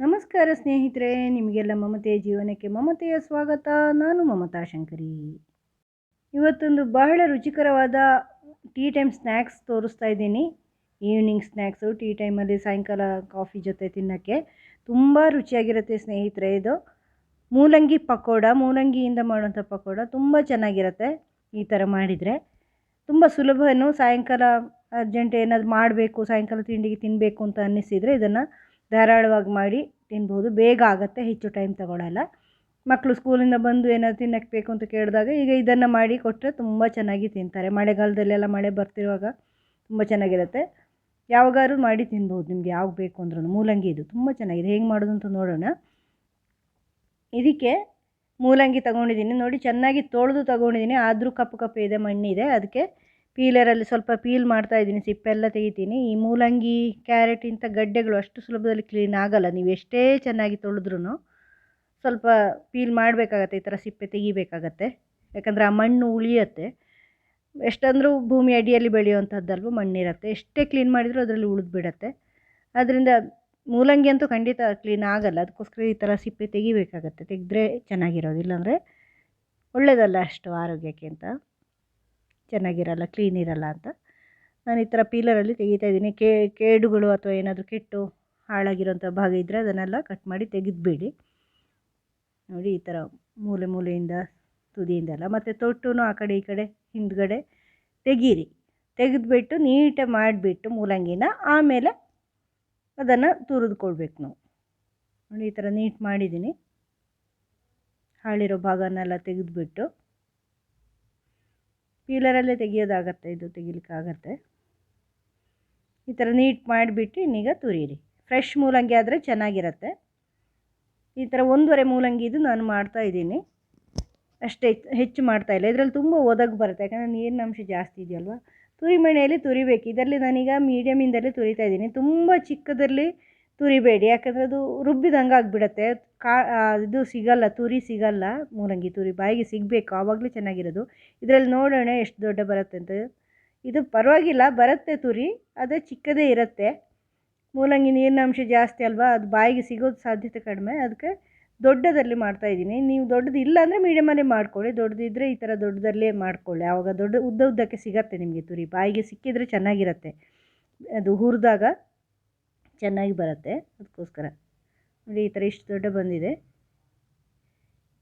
ನಮಸ್ಕಾರ ಸ್ನೇಹಿತರೆ, ನಿಮಗೆಲ್ಲ ಮಮತೆಯ ಜೀವನಕ್ಕೆ ಮಮತೆಯ ಸ್ವಾಗತ. ನಾನು ಮಮತಾ ಶಂಕರಿ. ಇವತ್ತೊಂದು ಬಹಳ ರುಚಿಕರವಾದ ಟೀ ಟೈಮ್ ಸ್ನ್ಯಾಕ್ಸ್ ತೋರಿಸ್ತಾ ಇದ್ದೀನಿ. ಈವ್ನಿಂಗ್ ಸ್ನ್ಯಾಕ್ಸು ಟೀ ಟೈಮಲ್ಲಿ ಸಾಯಂಕಾಲ ಕಾಫಿ ಜೊತೆ ತಿನ್ನೋಕ್ಕೆ ತುಂಬ ರುಚಿಯಾಗಿರುತ್ತೆ ಸ್ನೇಹಿತರೆ ಇದು. ಮೂಲಂಗಿ ಪಕೋಡ, ಮೂಲಂಗಿಯಿಂದ ಮಾಡುವಂಥ ಪಕೋಡ ತುಂಬ ಚೆನ್ನಾಗಿರುತ್ತೆ ಈ ಥರ ಮಾಡಿದರೆ. ತುಂಬ ಸುಲಭನು ಸಾಯಂಕಾಲ ಅರ್ಜೆಂಟ್ ಏನಾದ್ರು ಮಾಡಬೇಕು, ಸಾಯಂಕಾಲ ತಿಂಡಿಗೆ ತಿನ್ನಬೇಕು ಅಂತ ಅನ್ನಿಸಿದರೆ ಇದನ್ನು ಧಾರಾಳವಾಗಿ ಮಾಡಿ ತಿನ್ಬೋದು. ಬೇಗ ಆಗುತ್ತೆ, ಹೆಚ್ಚು ಟೈಮ್ ತಗೊಳ್ಳಲ್ಲ ಮಕ್ಕಳು ಸ್ಕೂಲಿಂದ ಬಂದು ಏನಾದ್ರು ತಿನ್ನಕ್ಕೆ ಬೇಕು ಅಂತ ಕೇಳಿದಾಗ ಈಗ ಇದನ್ನು ಮಾಡಿ ಕೊಟ್ಟರೆ ತುಂಬ ಚೆನ್ನಾಗಿ ತಿಂತಾರೆ. ಮಳೆಗಾಲದಲ್ಲೆಲ್ಲ ಮಳೆ ಬರ್ತಿರುವಾಗ ತುಂಬ ಚೆನ್ನಾಗಿರುತ್ತೆ. ಯಾವಾಗಾದ್ರೂ ಮಾಡಿ ತಿನ್ಬೋದು. ನಿಮ್ಗೆ ಯಾವಾಗ ಬೇಕು ಅಂದ್ರೂ ಮೂಲಂಗಿ ಇದು ತುಂಬ ಚೆನ್ನಾಗಿದೆ. ಹೇಗೆ ಮಾಡೋದು ಅಂತ ನೋಡೋಣ. ಇದಕ್ಕೆ ಮೂಲಂಗಿ ತಗೊಂಡಿದ್ದೀನಿ. ನೋಡಿ ಚೆನ್ನಾಗಿ ತೊಳೆದು ತಗೊಂಡಿದ್ದೀನಿ. ಆದರೂ ಕಪ್ಪು ಕಪ್ಪು ಇದೆ, ಮಣ್ಣಿದೆ. ಅದಕ್ಕೆ ಪೀಲರಲ್ಲಿ ಸ್ವಲ್ಪ ಪೀಲ್ ಮಾಡ್ತಾ ಇದ್ದೀನಿ, ಸಿಪ್ಪೆಲ್ಲ ತೆಗಿತೀನಿ. ಈ ಮೂಲಂಗಿ, ಕ್ಯಾರೆಟ್ ಇಂಥ ಗಡ್ಡೆಗಳು ಅಷ್ಟು ಸುಲಭದಲ್ಲಿ ಕ್ಲೀನ್ ಆಗಲ್ಲ. ನೀವು ಎಷ್ಟೇ ಚೆನ್ನಾಗಿ ತೊಳೆದ್ರೂ ಸ್ವಲ್ಪ ಪೀಲ್ ಮಾಡಬೇಕಾಗತ್ತೆ, ಈ ಥರ ಸಿಪ್ಪೆ ತೆಗಿಬೇಕಾಗತ್ತೆ. ಯಾಕಂದರೆ ಆ ಮಣ್ಣು ಉಳಿಯುತ್ತೆ. ಎಷ್ಟಂದರೂ ಭೂಮಿ ಅಡಿಯಲ್ಲಿ ಬೆಳೆಯುವಂಥದ್ದಲ್ವ, ಮಣ್ಣಿರುತ್ತೆ. ಎಷ್ಟೇ ಕ್ಲೀನ್ ಮಾಡಿದರೂ ಅದರಲ್ಲಿ ಉಳಿದು ಬಿಡತ್ತೆ ಅದರಿಂದ ಮೂಲಂಗಿ ಅಂತೂ ಖಂಡಿತ ಕ್ಲೀನ್ ಆಗಲ್ಲ. ಅದಕ್ಕೋಸ್ಕರ ಈ ಥರ ಸಿಪ್ಪೆ ತೆಗಿಬೇಕಾಗತ್ತೆ. ತೆಗೆದ್ರೆ ಚೆನ್ನಾಗಿರೋದು ಇಲ್ಲಾಂದರೆ ಒಳ್ಳೆಯದಲ್ಲ ಅಷ್ಟು ಆರೋಗ್ಯಕ್ಕೆ ಅಂತ. ಚೆನ್ನಾಗಿರಲ್ಲ ಕ್ಲೀನ್ ಇರಲ್ಲ ಅಂತ. ನಾನು ಈ ಥರ ಪೀಲರಲ್ಲಿ ತೆಗಿತಾ ಇದ್ದೀನಿ. ಕೇಡುಗಳು ಅಥವಾ ಏನಾದರೂ ಕೆಟ್ಟು ಹಾಳಾಗಿರೋಂಥ ಭಾಗ ಇದ್ದರೆ ಅದನ್ನೆಲ್ಲ ಕಟ್ ಮಾಡಿ ತೆಗೆದುಬಿಡಿ. ನೋಡಿ ಈ ಥರ ಮೂಲೆ ಮೂಲೆಯಿಂದ ತುದಿಯಿಂದೆಲ್ಲ ಮತ್ತು ತೊಟ್ಟು ಆ ಕಡೆ ಈ ಕಡೆ ಹಿಂದ್ಗಡೆ ತೆಗೀರಿ. ತೆಗೆದುಬಿಟ್ಟು ನೀಟಾಗಿ ಮಾಡಿಬಿಟ್ಟು ಮೂಲಂಗಿನ ಆಮೇಲೆ ಅದನ್ನು ತುರಿದುಕೊಳ್ಬೇಕು ನಾವು. ನೋಡಿ ಈ ಥರ ನೀಟ್ ಮಾಡಿದ್ದೀನಿ. ಹಾಳಿರೋ ಭಾಗನೆಲ್ಲ ತೆಗೆದುಬಿಟ್ಟು ಪೀಲರಲ್ಲೇ ತೆಗೆಯೋದಾಗತ್ತೆ, ಇದು ತೆಗಿಲಿಕ್ಕಾಗತ್ತೆ. ಈ ಥರ ನೀಟ್ ಮಾಡಿಬಿಟ್ಟು ಇನ್ನೀಗ ತುರೀರಿ ಫ್ರೆಶ್ ಮೂಲಂಗಿ ಆದರೆ ಚೆನ್ನಾಗಿರತ್ತೆ. ಈ ಥರ ಒಂದೂವರೆ ಮೂಲಂಗಿ ಇದು ನಾನು ಮಾಡ್ತಾಯಿದ್ದೀನಿ ಅಷ್ಟೇ ಹೆಚ್ಚು ಮಾಡ್ತಾ ಇಲ್ಲ. ಇದರಲ್ಲಿ ತುಂಬ ಒದಗಿ ಬರುತ್ತೆ. ಯಾಕಂದರೆ ನೀರಿನ ಅಂಶ ಜಾಸ್ತಿ ಇದೆಯಲ್ವ? ತುರಿ ಮಣೆಯಲ್ಲಿ ತುರಿಬೇಕು. ಇದರಲ್ಲಿ ನಾನೀಗ ಮೀಡಿಯಮಿಂದಲೇ ತುರಿತಾ ಇದ್ದೀನಿ. ತುಂಬ ಚಿಕ್ಕದಲ್ಲಿ ತುರಿಬೇಡಿ. ಯಾಕಂದರೆ ಅದು ರುಬ್ಬಿದಂಗೆ ಆಗಿಬಿಡತ್ತೆ. ಕಾ ಇದು ಸಿಗಲ್ಲ, ತುರಿ ಸಿಗಲ್ಲ. ಮೂಲಂಗಿ ತುರಿ ಬಾಯಿಗೆ ಸಿಗಬೇಕು, ಆವಾಗಲೇ ಚೆನ್ನಾಗಿರೋದು. ಇದರಲ್ಲಿ ನೋಡೋಣ ಎಷ್ಟು ದೊಡ್ಡ ಬರುತ್ತೆ ಅಂತ. ಇದು ಪರವಾಗಿಲ್ಲ, ಬರುತ್ತೆ ತುರಿ ಅದೇ ಚಿಕ್ಕದೇ ಇರುತ್ತೆ. ಮೂಲಂಗಿ ನೀರಿನ ಅಂಶ ಜಾಸ್ತಿ ಅಲ್ವಾ, ಅದು ಬಾಯಿಗೆ ಸಿಗೋದು ಸಾಧ್ಯತೆ ಕಡಿಮೆ. ಅದಕ್ಕೆ ದೊಡ್ಡದಲ್ಲಿ ಮಾಡ್ತಾಯಿದ್ದೀನಿ ನೀವು ದೊಡ್ಡದು ಇಲ್ಲ ಅಂದರೆ ಮೀಡಿಯಮಲ್ಲೇ ಮಾಡ್ಕೊಳ್ಳಿ. ದೊಡ್ಡದಿದ್ದರೆ ಈ ಥರ ದೊಡ್ಡದಲ್ಲೇ ಮಾಡ್ಕೊಳ್ಳಿ. ಆವಾಗ ದೊಡ್ಡ ಉದ್ದ ಉದ್ದಕ್ಕೆ ಸಿಗತ್ತೆ ನಿಮಗೆ ತುರಿ. ಬಾಯಿಗೆ ಸಿಕ್ಕಿದರೆ ಚೆನ್ನಾಗಿರತ್ತೆ. ಅದು ಹುರಿದಾಗ ಚೆನ್ನಾಗಿ ಬರುತ್ತೆ. ಅದಕ್ಕೋಸ್ಕರ. ನೋಡಿ, ಈ ಥರ ಇಷ್ಟು ದೊಡ್ಡ ಬಂದಿದೆ.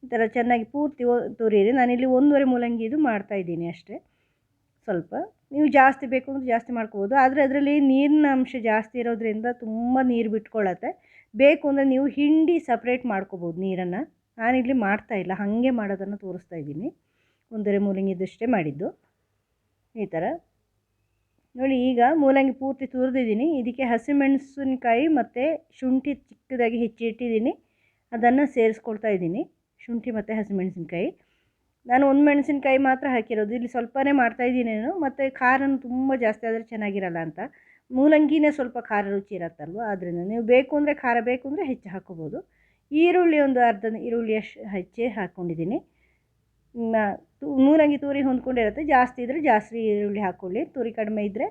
ಈ ಥರ ಚೆನ್ನಾಗಿ ಪೂರ್ತಿ ತುರಿಯಿರಿ ನಾನಿಲ್ಲಿ ಒಂದೂವರೆ ಮೂಲಂಗಿ ಇದು ಮಾಡ್ತಾಯಿದ್ದೀನಿ ಅಷ್ಟೇ. ಸ್ವಲ್ಪ. ನೀವು ಜಾಸ್ತಿ ಬೇಕು ಅಂದರೆ ಜಾಸ್ತಿ ಮಾಡ್ಕೋಬೋದು. ಆದರೆ ಅದರಲ್ಲಿ ನೀರಿನ ಅಂಶ ಜಾಸ್ತಿ ಇರೋದ್ರಿಂದ ತುಂಬ ನೀರು ಬಿಟ್ಕೊಳ್ಳುತ್ತೆ ಬೇಕು ಅಂದರೆ ನೀವು ಹಿಂಡಿ ಸಪ್ರೇಟ್ ಮಾಡ್ಕೋಬೋದು ನೀರನ್ನು. ನಾನಿಲ್ಲಿ ಮಾಡ್ತಾಯಿಲ್ಲ ಹಾಗೆ ಮಾಡೋದನ್ನು ತೋರಿಸ್ತಾ ಇದ್ದೀನಿ. ಒಂದೂವರೆ ಮೂಲಂಗಿದಷ್ಟೇ ಮಾಡಿದ್ದು. ಈ ಥರ. ನೋಡಿ, ಈಗ ಮೂಲಂಗಿ ಪೂರ್ತಿ ತುರಿದಿದ್ದೀನಿ. ಇದಕ್ಕೆ ಹಸಿಮೆಣಸಿನ್ಕಾಯಿ ಮತ್ತು ಶುಂಠಿ ಚಿಕ್ಕದಾಗಿ ಹೆಚ್ಚಿಟ್ಟಿದ್ದೀನಿ ಅದನ್ನು ಸೇರಿಸ್ಕೊಳ್ತಾ ಇದ್ದೀನಿ, ಶುಂಠಿ ಮತ್ತು ಹಸಿಮೆಣಸಿನ್ಕಾಯಿ. ನಾನು ಒಂದು ಮೆಣಸಿನ್ಕಾಯಿ ಮಾತ್ರ ಹಾಕಿರೋದು. ಇಲ್ಲಿ ಸ್ವಲ್ಪನೇ ಮಾಡ್ತಾಯಿದ್ದೀನಿ ನಾನು. ಮತ್ತು ಖಾರನೂ ತುಂಬ ಜಾಸ್ತಿ ಆದರೆ ಚೆನ್ನಾಗಿರಲ್ಲ ಅಂತ. ಮೂಲಂಗಿನೇ ಸ್ವಲ್ಪ ಖಾರ ರುಚಿ ಇರತ್ತಲ್ವ? ಆದ್ದರಿಂದ ನೀವು ಬೇಕು ಅಂದರೆ ಖಾರ, ಬೇಕು ಅಂದರೆ ಹೆಚ್ಚು ಹಾಕ್ಕೋಬೋದು ಈರುಳ್ಳಿ ಒಂದು ಅರ್ಧ ಈರುಳ್ಳಿ ಅಷ್ಟು ಹೆಚ್ಚೇ ಹಾಕ್ಕೊಂಡಿದ್ದೀನಿ ಮೂಲಂಗಿ ತೂರಿ ಹೊಂದ್ಕೊಂಡಿರುತ್ತೆ ಜಾಸ್ತಿ ಇದ್ದರೆ ಜಾಸ್ತಿ ಈರುಳ್ಳಿ ಹಾಕ್ಕೊಳ್ಳಿ ತುರಿ ಕಡಿಮೆ ಇದ್ದರೆ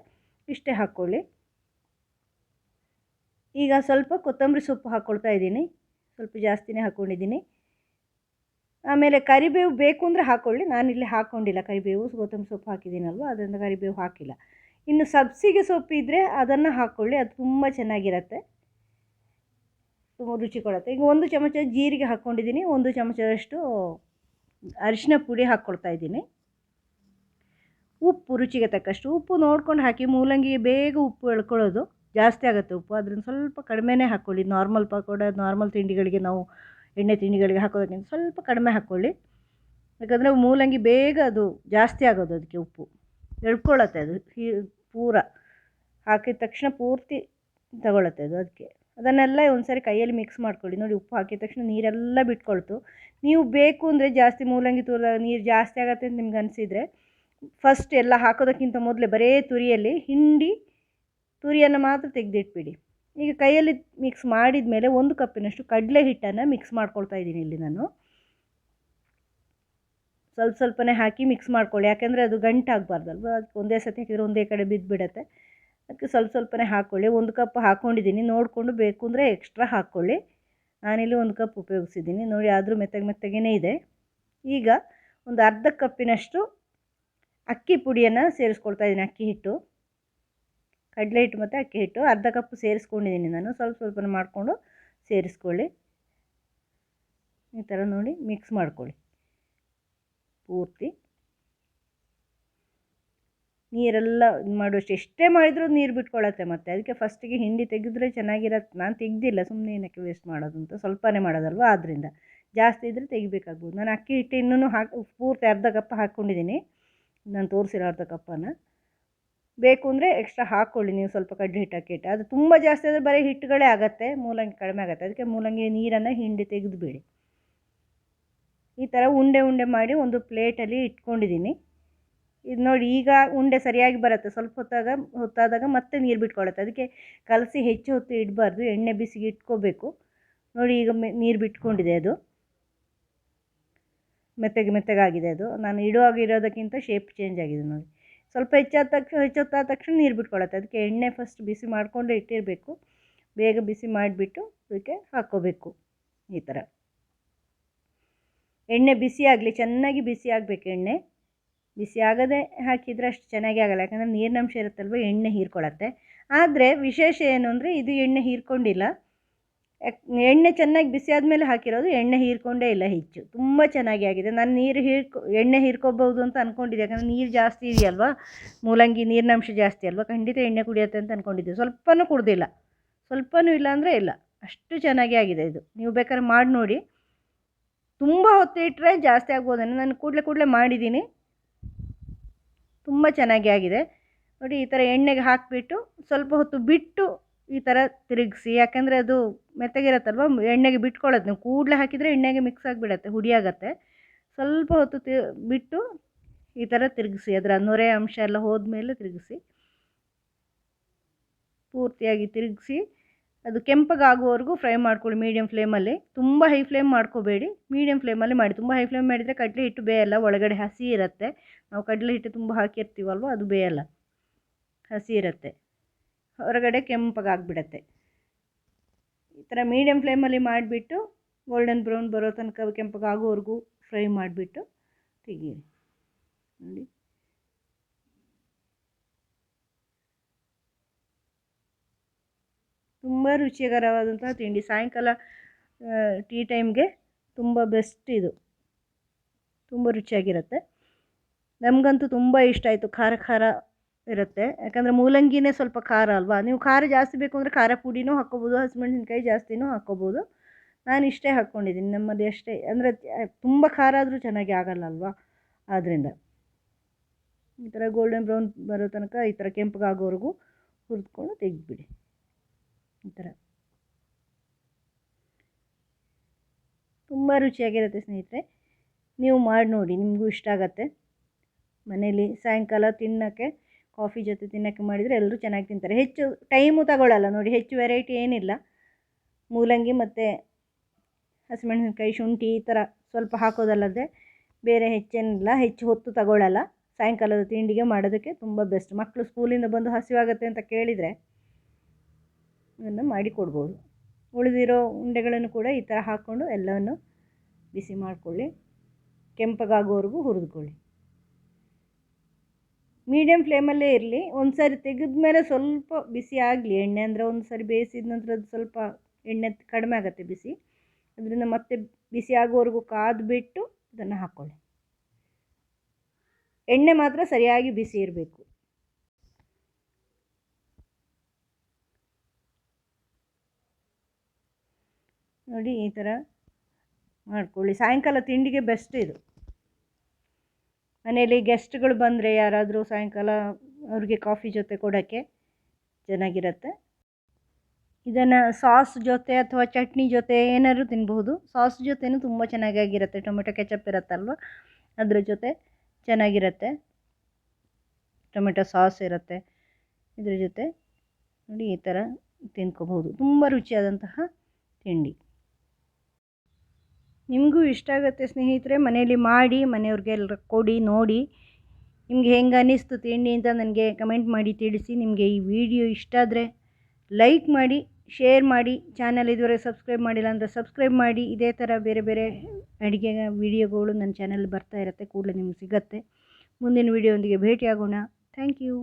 ಇಷ್ಟೇ ಹಾಕ್ಕೊಳ್ಳಿ ಈಗ ಸ್ವಲ್ಪ ಕೊತ್ತಂಬರಿ ಸೊಪ್ಪು ಹಾಕ್ಕೊಳ್ತಾ ಇದ್ದೀನಿ. ಸ್ವಲ್ಪ ಜಾಸ್ತಿನೇ ಹಾಕ್ಕೊಂಡಿದ್ದೀನಿ ಆಮೇಲೆ ಕರಿಬೇವು ಬೇಕು ಅಂದರೆ ಹಾಕ್ಕೊಳ್ಳಿ ನಾನಿಲ್ಲಿ ಹಾಕ್ಕೊಂಡಿಲ್ಲ ಕರಿಬೇವು ಕೊತ್ತಂಬರಿ ಸೊಪ್ಪು ಹಾಕಿದ್ದೀನಲ್ವ? ಅದರಿಂದ ಕರಿಬೇವು ಹಾಕಿಲ್ಲ. ಇನ್ನು ಸಬ್ಸಿಗೆ ಸೊಪ್ಪು ಇದ್ದರೆ ಅದನ್ನು ಹಾಕ್ಕೊಳ್ಳಿ ಅದು ತುಂಬ ಚೆನ್ನಾಗಿರತ್ತೆ. ತುಂಬ ರುಚಿ ಕೊಡುತ್ತೆ ಈಗ ಒಂದು ಚಮಚ ಜೀರಿಗೆ ಹಾಕ್ಕೊಂಡಿದ್ದೀನಿ ಒಂದು ಚಮಚದಷ್ಟು ಅರಿಶಿನ ಪುಡಿ ಹಾಕ್ಕೊಳ್ತಾ ಇದ್ದೀನಿ. ಉಪ್ಪು ರುಚಿಗೆ ತಕ್ಕಷ್ಟು ಉಪ್ಪು ನೋಡ್ಕೊಂಡು ಹಾಕಿ ಮೂಲಂಗಿಗೆ ಬೇಗ ಉಪ್ಪು ಎಳ್ಕೊಳ್ಳೋದು ಜಾಸ್ತಿ ಆಗುತ್ತೆ ಉಪ್ಪು. ಅದರಿಂದ ಸ್ವಲ್ಪ ಕಡಿಮೆನೇ ಹಾಕ್ಕೊಳ್ಳಿ. ನಾರ್ಮಲ್ ಪಕೋಡ ನಾರ್ಮಲ್ ತಿಂಡಿಗಳಿಗೆ ನಾವು ಎಣ್ಣೆ ತಿಂಡಿಗಳಿಗೆ ಹಾಕೋದಕ್ಕಿಂತ ಸ್ವಲ್ಪ ಕಡಿಮೆ ಹಾಕ್ಕೊಳ್ಳಿ. ಯಾಕಂದರೆ ಮೂಲಂಗಿ ಬೇಗ ಅದು ಜಾಸ್ತಿ ಆಗೋದು ಅದಕ್ಕೆ ಉಪ್ಪು. ಎಳ್ಕೊಳ್ಳುತ್ತೆ ಅದು. ಪೂರ ಹಾಕಿದ ತಕ್ಷಣ ಪೂರ್ತಿ ತಗೊಳತ್ತೆ ಅದು ಅದಕ್ಕೆ. ಅದನ್ನೆಲ್ಲ ಒಂದು ಕೈಯಲ್ಲಿ ಮಿಕ್ಸ್ ಮಾಡ್ಕೊಳ್ಳಿ. ನೋಡಿ ಉಪ್ಪು ಹಾಕಿದ ತಕ್ಷಣ ನೀರೆಲ್ಲ ಬಿಟ್ಕೊಳ್ತು. ನೀವು ಬೇಕು ಅಂದರೆ ಜಾಸ್ತಿ ಮೂಲಂಗಿ ತುರಿದಾಗ ನೀರು ಜಾಸ್ತಿ ಆಗುತ್ತೆ ಅಂತ ನಿಮ್ಗೆ ಅನಿಸಿದರೆ ಫಸ್ಟ್ ಎಲ್ಲ ಹಾಕೋದಕ್ಕಿಂತ ಮೊದಲೇ ಬರೇ ತುರಿಯಲ್ಲಿ ಹಿಂಡಿ ತುರಿಯನ್ನು ಮಾತ್ರ ತೆಗೆದಿಟ್ಬಿಡಿ. ಈಗ ಕೈಯಲ್ಲಿ ಮಿಕ್ಸ್ ಮಾಡಿದ ಮೇಲೆ ಒಂದು ಕಪ್ಪಿನಷ್ಟು ಕಡಲೆ ಹಿಟ್ಟನ್ನು ಮಿಕ್ಸ್ ಮಾಡ್ಕೊಳ್ತಾ ಇದ್ದೀನಿ ಇಲ್ಲಿ ನಾನು. ಸ್ವಲ್ಪ ಸ್ವಲ್ಪನೇ ಹಾಕಿ ಮಿಕ್ಸ್ ಮಾಡ್ಕೊಳ್ಳಿ. ಯಾಕೆಂದರೆ ಅದು ಗಂಟಾಗಬಾರ್ದಲ್ವ ಒಂದೇ ಸತಿ ಹಾಕಿದ್ರೆ ಒಂದೇ ಕಡೆ ಬಿದ್ದುಬಿಡತ್ತೆ ಅದಕ್ಕೆ ಸ್ವಲ್ಪ ಸ್ವಲ್ಪನೇ ಹಾಕ್ಕೊಳ್ಳಿ ಒಂದು ಕಪ್ ಹಾಕ್ಕೊಂಡಿದ್ದೀನಿ ನೋಡಿಕೊಂಡು ಬೇಕು ಅಂದರೆ ಎಕ್ಸ್ಟ್ರಾ ಹಾಕ್ಕೊಳ್ಳಿ ನಾನಿಲ್ಲಿ ಒಂದು ಕಪ್ ಉಪಯೋಗಿಸಿದ್ದೀನಿ. ನೋಡಿ, ಆದರೂ ಮೆತ್ತಗೆ ಮೆತ್ತಗೇ ಇದೆ. ಈಗ ಒಂದು ಅರ್ಧ ಕಪ್ಪಿನಷ್ಟು ಅಕ್ಕಿ ಪುಡಿಯನ್ನು ಸೇರಿಸ್ಕೊಳ್ತಾ ಇದ್ದೀನಿ, ಅಕ್ಕಿ ಹಿಟ್ಟು. ಕಡಲೆ ಹಿಟ್ಟು ಮತ್ತು ಅಕ್ಕಿ ಹಿಟ್ಟು. ಅರ್ಧ ಕಪ್ ಸೇರಿಸ್ಕೊಂಡಿದ್ದೀನಿ ನಾನು. ಸ್ವಲ್ಪ ಸ್ವಲ್ಪ ಮಾಡಿಕೊಂಡು ಸೇರಿಸ್ಕೊಳ್ಳಿ. ಈ ಥರ ನೋಡಿ, ಮಿಕ್ಸ್ ಮಾಡ್ಕೊಳ್ಳಿ. ಪೂರ್ತಿ. ನೀರೆಲ್ಲ ಇದು ಮಾಡುವಷ್ಟು ಎಷ್ಟೇ ಮಾಡಿದರೂ ನೀರು ಬಿಟ್ಕೊಳ್ಳುತ್ತೆ ಮತ್ತೆ. ಅದಕ್ಕೆ ಫಸ್ಟಿಗೆ ಹಿಂಡಿ ತೆಗೆದ್ರೆ ಚೆನ್ನಾಗಿರತ್ತೆ ನಾನು ತೆಗ್ದಿಲ್ಲ ಸುಮ್ಮನೆ ಏನಕ್ಕೆ ವೇಸ್ಟ್ ಮಾಡೋದು ಅಂತ ಸ್ವಲ್ಪನೇ ಮಾಡೋದಲ್ವ? ಆದ್ದರಿಂದ ಜಾಸ್ತಿ ಇದ್ದರೆ ತೆಗಿಬೇಕಾಗ್ಬೋದು. ನಾನು ಅಕ್ಕಿ ಹಿಟ್ಟು ಇನ್ನೂ ಹಾಕಿ, ಪೂರ್ತಿ ಅರ್ಧ ಕಪ್ಪ ಹಾಕ್ಕೊಂಡಿದ್ದೀನಿ ನಾನು ತೋರಿಸಿರೋ ಅರ್ಧ ಕಪ್ಪನ್ನು. ಬೇಕು ಅಂದರೆ ಎಕ್ಸ್ಟ್ರಾ ಹಾಕ್ಕೊಳ್ಳಿ ನೀವು ಸ್ವಲ್ಪ ಕಡ್ಡಿ ಹಿಟ್ಟು ಅಕ್ಕಿ ಅದು ತುಂಬ ಜಾಸ್ತಿ ಆದರೆ ಬರೀ ಹಿಟ್ಟುಗಳೇ ಆಗುತ್ತೆ, ಮೂಲಂಗಿ ಕಡಿಮೆ ಆಗುತ್ತೆ. ಅದಕ್ಕೆ ಮೂಲಂಗಿ ನೀರನ್ನು ಹಿಂಡಿ ತೆಗೆದುಬೇಡಿ. ಈ ಥರ ಉಂಡೆ ಉಂಡೆ ಮಾಡಿ ಒಂದು ಪ್ಲೇಟಲ್ಲಿ ಇಟ್ಕೊಂಡಿದ್ದೀನಿ ಇದು ನೋಡಿ, ಈಗ ಉಂಡೆ ಸರಿಯಾಗಿ ಬರುತ್ತೆ. ಸ್ವಲ್ಪ ಹೊತ್ತಾಗ, ಹೊತ್ತಾದಾಗ ಮತ್ತೆ ನೀರು ಬಿಟ್ಕೊಳ್ಳುತ್ತೆ ಅದಕ್ಕೆ ಕಲಸಿ ಹೆಚ್ಚು ಹೊತ್ತು ಇಡಬಾರ್ದು. ಎಣ್ಣೆ ಬಿಸಿಗೆ ಇಟ್ಕೋಬೇಕು. ನೋಡಿ, ಈಗ ನೀರು ಬಿಟ್ಕೊಂಡಿದೆ ಅದು. ಮೆತ್ತಗೆ ಮೆತ್ತಗಾಗಿದೆ ಅದು. ನಾನು ಇಡುವಾಗ ಇರೋದಕ್ಕಿಂತ ಶೇಪ್ ಚೇಂಜ್ ಆಗಿದೆ ನೋಡಿ. ಸ್ವಲ್ಪ ಹೆಚ್ಚಾದ ತಕ್ಷಣ ಹೆಚ್ಚೊತ್ತಾದ ತಕ್ಷಣ ನೀರು ಬಿಟ್ಕೊಳತ್ತೆ. ಅದಕ್ಕೆ ಎಣ್ಣೆ ಫಸ್ಟ್ ಬಿಸಿ ಮಾಡಿಕೊಂಡೇ ಇಟ್ಟಿರಬೇಕು. ಬೇಗ ಬಿಸಿ ಮಾಡಿಬಿಟ್ಟು ಅದಕ್ಕೆ ಹಾಕ್ಕೋಬೇಕು. ಈ ಥರ. ಎಣ್ಣೆ ಬಿಸಿ ಆಗಲಿ, ಚೆನ್ನಾಗಿ ಬಿಸಿ ಆಗಬೇಕು ಎಣ್ಣೆ. ಬಿಸಿ ಆಗದೆ ಹಾಕಿದರೆ ಅಷ್ಟು ಚೆನ್ನಾಗಿ ಆಗಲ್ಲ. ಯಾಕಂದರೆ ನೀರಿನಂಶ ಇರುತ್ತಲ್ವ, ಎಣ್ಣೆ ಹೀರ್ಕೊಳ್ಳುತ್ತೆ ಆದರೆ ವಿಶೇಷ ಏನು ಅಂದರೆ ಇದು ಎಣ್ಣೆ ಹೀರ್ಕೊಂಡಿಲ್ಲ. ಎಣ್ಣೆ ಚೆನ್ನಾಗಿ ಬಿಸಿ ಆದಮೇಲೆ ಹಾಕಿರೋದು ಎಣ್ಣೆ ಹೀರ್ಕೊಂಡೇ ಇಲ್ಲ ಹೆಚ್ಚು. ತುಂಬ ಚೆನ್ನಾಗಿ ಆಗಿದೆ. ನಾನು ನೀರು ಹೀರ್ಕೊ, ಎಣ್ಣೆ ಹೀರ್ಕೋಬಹುದು ಅಂತ ಅಂದ್ಕೊಂಡಿದ್ದೆ ಯಾಕಂದರೆ ನೀರು ಜಾಸ್ತಿ ಇದೆಯಲ್ವಾ? ಮೂಲಂಗಿ ನೀರಿನಂಶ ಜಾಸ್ತಿ ಅಲ್ವಾ? ಖಂಡಿತ ಎಣ್ಣೆ ಕುಡಿಯುತ್ತೆ ಅಂತ ಅಂದ್ಕೊಂಡಿದ್ದೆ ಸ್ವಲ್ಪನೂ ಕುಡ್ದಿಲ್ಲ. ಸ್ವಲ್ಪನೂ ಇಲ್ಲ ಅಂದರೆ ಇಲ್ಲ. ಅಷ್ಟು ಚೆನ್ನಾಗಿ ಆಗಿದೆ ಇದು. ನೀವು ಬೇಕಾದ್ರೆ ಮಾಡಿ ನೋಡಿ ತುಂಬ ಹೊತ್ತು ಇಟ್ಟರೆ ಜಾಸ್ತಿ ಆಗ್ಬೋದೇನೆ. ನಾನು ಕೂಡಲೇ ಕೂಡಲೇ ಮಾಡಿದ್ದೀನಿ. ತುಂಬ ಚೆನ್ನಾಗಿ ಆಗಿದೆ. ನೋಡಿ, ಈ ಥರ ಎಣ್ಣೆಗೆ ಹಾಕಿಬಿಟ್ಟು ಸ್ವಲ್ಪ ಹೊತ್ತು ಬಿಟ್ಟು ಈ ಥರ ತಿರುಗಿಸಿ, ಯಾಕೆಂದರೆ ಅದು ಮೆತ್ತಗಿರತ್ತಲ್ವ? ಎಣ್ಣೆಗೆ ಬಿಟ್ಕೊಳ್ಳೋದು. ನೀವು ಕೂಡಲೇ ಹಾಕಿದರೆ ಎಣ್ಣೆಗೆ ಮಿಕ್ಸ್ ಆಗಿಬಿಡತ್ತೆ ಹುಡಿ ಆಗುತ್ತೆ ಸ್ವಲ್ಪ ಹೊತ್ತು ತಿ, ಬಿಟ್ಟು ಈ ಥರ ತಿರುಗಿಸಿ, ಅದರ ನೊರೆ ಅಂಶ ಎಲ್ಲ ಹೋದ್ಮೇಲೆ ತಿರುಗಿಸಿ. ಪೂರ್ತಿಯಾಗಿ ತಿರುಗಿಸಿ. ಅದು ಕೆಂಪಗಾಗುವವರೆಗೂ ಫ್ರೈ ಮಾಡ್ಕೊಳ್ಳಿ ಮೀಡಿಯಂ ಫ್ಲೇಮಲ್ಲಿ ತುಂಬ ಹೈ ಫ್ಲೇಮ್ ಮಾಡ್ಕೋಬೇಡಿ. ಮೀಡಿಯಂ ಫ್ಲೇಮಲ್ಲಿ ಮಾಡಿ. ತುಂಬ ಹೈ ಫ್ಲೇಮ್ ಮಾಡಿದರೆ ಕಡಲೆ ಹಿಟ್ಟು ಬೇಯಲ್ಲ, ಒಳಗಡೆ ಹಸಿ ಇರುತ್ತೆ. ನಾವು ಕಡಲೆ ಹಿಟ್ಟು ತುಂಬ ಹಾಕಿರ್ತೀವಲ್ವ, ಅದು ಬೇಯಲ್ಲ. ಹಸಿ ಇರುತ್ತೆ. ಹೊರಗಡೆ ಕೆಂಪಗಾಗ್ಬಿಡತ್ತೆ. ಈ ಥರ ಮೀಡಿಯಂ ಫ್ಲೇಮಲ್ಲಿ ಮಾಡಿಬಿಟ್ಟು ಗೋಲ್ಡನ್ ಬ್ರೌನ್ ಬರೋ ತನಕ ಕೆಂಪಗಾಗೋವರೆಗೂ ಫ್ರೈ ಮಾಡಿಬಿಟ್ಟು ತೆಗೀರಿ. ನೋಡಿ. ತುಂಬ ರುಚಿಕರವಾದಂತಹ ತಿಂಡಿ. ಸಾಯಂಕಾಲ ಟೀ ಟೈಮ್ಗೆ ತುಂಬ ಬೆಸ್ಟ್ ಇದು. ತುಂಬ ರುಚಿಯಾಗಿರುತ್ತೆ. ನಮಗಂತೂ ತುಂಬ ಇಷ್ಟ ಆಯಿತು. ಖಾರ ಖಾರ ಇರುತ್ತೆ. ಯಾಕಂದರೆ ಮೂಲಂಗಿನೇ ಸ್ವಲ್ಪ ಖಾರ ಅಲ್ವಾ? ನೀವು ಖಾರ ಜಾಸ್ತಿ ಬೇಕು ಅಂದರೆ ಖಾರ ಪುಡಿನೂ ಹಾಕ್ಕೋಬೋದು, ಹಸಿಮೆಣ್ಸಿನ್ಕಾಯಿ ಜಾಸ್ತಿನೂ ಹಾಕ್ಕೋಬೋದು. ನಾನು ಇಷ್ಟೇ ಹಾಕ್ಕೊಂಡಿದ್ದೀನಿ ನಮ್ಮದು ಅಷ್ಟೇ. ಅಂದರೆ ತುಂಬ ಖಾರ ಆದರೂ ಚೆನ್ನಾಗಿ ಆಗಲ್ಲ ಅಲ್ವಾ? ಆದ್ದರಿಂದ ಈ ಥರ ಗೋಲ್ಡನ್ ಬ್ರೌನ್ ಬರೋ ತನಕ ಈ ಥರ ಕೆಂಪಗಾಗೋವರೆಗೂ ಹುರಿದ್ಕೊಂಡು ತೆಗೆದ್ಬಿಡಿ. ಈ ಥರ ತುಂಬ ರುಚಿಯಾಗಿರುತ್ತೆ ಸ್ನೇಹಿತರೆ. ನೀವು ಮಾಡಿ ನೋಡಿ, ನಿಮಗೂ ಇಷ್ಟ ಆಗತ್ತೆ. ಮನೇಲಿ ಸಾಯಂಕಾಲ ತಿನ್ನೋಕ್ಕೆ, ಕಾಫಿ ಜೊತೆ ತಿನ್ನೋಕ್ಕೆ ಮಾಡಿದರೆ ಎಲ್ಲರೂ ಚೆನ್ನಾಗಿ ತಿಂತಾರೆ. ಹೆಚ್ಚು ಟೈಮು ತಗೊಳ್ಳಲ್ಲ ನೋಡಿ, ಹೆಚ್ಚು ವೆರೈಟಿ ಏನಿಲ್ಲ. ಮೂಲಂಗಿ ಮತ್ತು ಹಸಿಮೆಣಸಿನ್ಕಾಯಿ, ಶುಂಠಿ ಈ ಥರ ಸ್ವಲ್ಪ ಹಾಕೋದಲ್ಲದೆ ಬೇರೆ ಹೆಚ್ಚೇನಿಲ್ಲ, ಹೆಚ್ಚು ಹೊತ್ತು ತಗೊಳ್ಳಲ್ಲ ಸಾಯಂಕಾಲದ ತಿಂಡಿಗೆ ಮಾಡೋದಕ್ಕೆ ತುಂಬ ಬೆಸ್ಟ್ ಮಕ್ಕಳು ಸ್ಕೂಲಿಂದ ಬಂದು ಹಸಿವಾಗತ್ತೆ ಅಂತ ಕೇಳಿದರೆ ಅದನ್ನು ಮಾಡಿ ಕೊಡ್ಬೋದು ಉಳಿದಿರೋ ಉಂಡೆಗಳನ್ನು ಕೂಡ ಈ ಥರ ಹಾಕ್ಕೊಂಡು ಎಲ್ಲವನ್ನು ಬಿಸಿ ಮಾಡಿಕೊಳ್ಳಿ. ಕೆಂಪಗಾಗೋವರೆಗೂ ಹುರಿದುಕೊಳ್ಳಿ. ಮೀಡಿಯಮ್ ಫ್ಲೇಮಲ್ಲೇ ಇರಲಿ. ಒಂದು ಸಾರಿ ತೆಗೆದ ಮೇಲೆ ಸ್ವಲ್ಪ ಬಿಸಿ ಆಗಲಿ. ಎಣ್ಣೆ ಅಂದರೆ ಒಂದು ಸಾರಿ ಬೇಯಿಸಿದ ನಂತರ ಅದು ಸ್ವಲ್ಪ ಎಣ್ಣೆ ಕಡಿಮೆ ಆಗುತ್ತೆ ಬಿಸಿ. ಅದರಿಂದ ಮತ್ತೆ ಬಿಸಿ ಆಗೋವರೆಗೂ ಕಾದ್ಬಿಟ್ಟು ಇದನ್ನು ಹಾಕ್ಕೊಳ್ಳಿ ಎಣ್ಣೆ ಮಾತ್ರ ಸರಿಯಾಗಿ ಬಿಸಿ ಇರಬೇಕು. ನೋಡಿ ಈ ಥರ ಮಾಡ್ಕೊಳ್ಳಿ. ಸಾಯಂಕಾಲ ತಿಂಡಿಗೆ ಬೆಸ್ಟ್ ಇದು. ಮನೆಯಲ್ಲಿ ಗೆಸ್ಟ್ಗಳು ಬಂದರೆ ಯಾರಾದರೂ ಸಾಯಂಕಾಲ ಅವ್ರಿಗೆ ಕಾಫಿ ಜೊತೆ ಕೊಡೋಕ್ಕೆ ಚೆನ್ನಾಗಿರುತ್ತೆ. ಇದನ್ನು ಸಾಸ್ ಜೊತೆ ಅಥವಾ ಚಟ್ನಿ ಜೊತೆ ಏನಾದರೂ ತಿನ್ಬಹುದು. ಸಾಸ್ ಜೊತೆನೂ ತುಂಬ ಚೆನ್ನಾಗಿರುತ್ತೆ ಟೊಮೆಟೊ ಕೆಚಪ್ ಇರುತ್ತಲ್ವ? ಅದ್ರ ಜೊತೆ ಚೆನ್ನಾಗಿರುತ್ತೆ. ಟೊಮೆಟೊ ಸಾಸ್ ಇರುತ್ತೆ. ಇದ್ರ ಜೊತೆ ನೋಡಿ ಈ ಥರ ತಿನ್ಕೋಬಹುದು. ತುಂಬ ರುಚಿಯಾದಂತಹ ತಿಂಡಿ. ನಿಮಗೂ ಇಷ್ಟ ಆಗುತ್ತೆ ಸ್ನೇಹಿತರೆ, ಮನೆಯಲ್ಲಿ ಮಾಡಿ ಮನೆಯವ್ರಿಗೆಲ್ಲ ಕೊಡಿ, ನೋಡಿ. ನಿಮಗೆ ಹೆಂಗೆ ಅನ್ನಿಸ್ತು ತಿಂಡಿ ಅಂತ ನನಗೆ ಕಮೆಂಟ್ ಮಾಡಿ ತಿಳಿಸಿ. ನಿಮಗೆ ಈ ವಿಡಿಯೋ ಇಷ್ಟ ಆದರೆ ಲೈಕ್ ಮಾಡಿ, ಶೇರ್ ಮಾಡಿ. ಚಾನಲ್ ಇದುವರೆಗೆ ಸಬ್ಸ್ಕ್ರೈಬ್ ಮಾಡಿಲ್ಲ ಅಂದರೆ ಸಬ್ಸ್ಕ್ರೈಬ್ ಮಾಡಿ. ಇದೇ ಥರ ಬೇರೆ ಬೇರೆ ಅಡುಗೆ ವಿಡಿಯೋಗಳು ನನ್ನ ಚಾನಲ್ ಬರ್ತಾ ಇರುತ್ತೆ, ಕೂಡಲೇ ನಿಮ್ಗೆ ಸಿಗತ್ತೆ. ಮುಂದಿನ ವಿಡಿಯೋದೊಂದಿಗೆ ಭೇಟಿಯಾಗೋಣ. Thank you.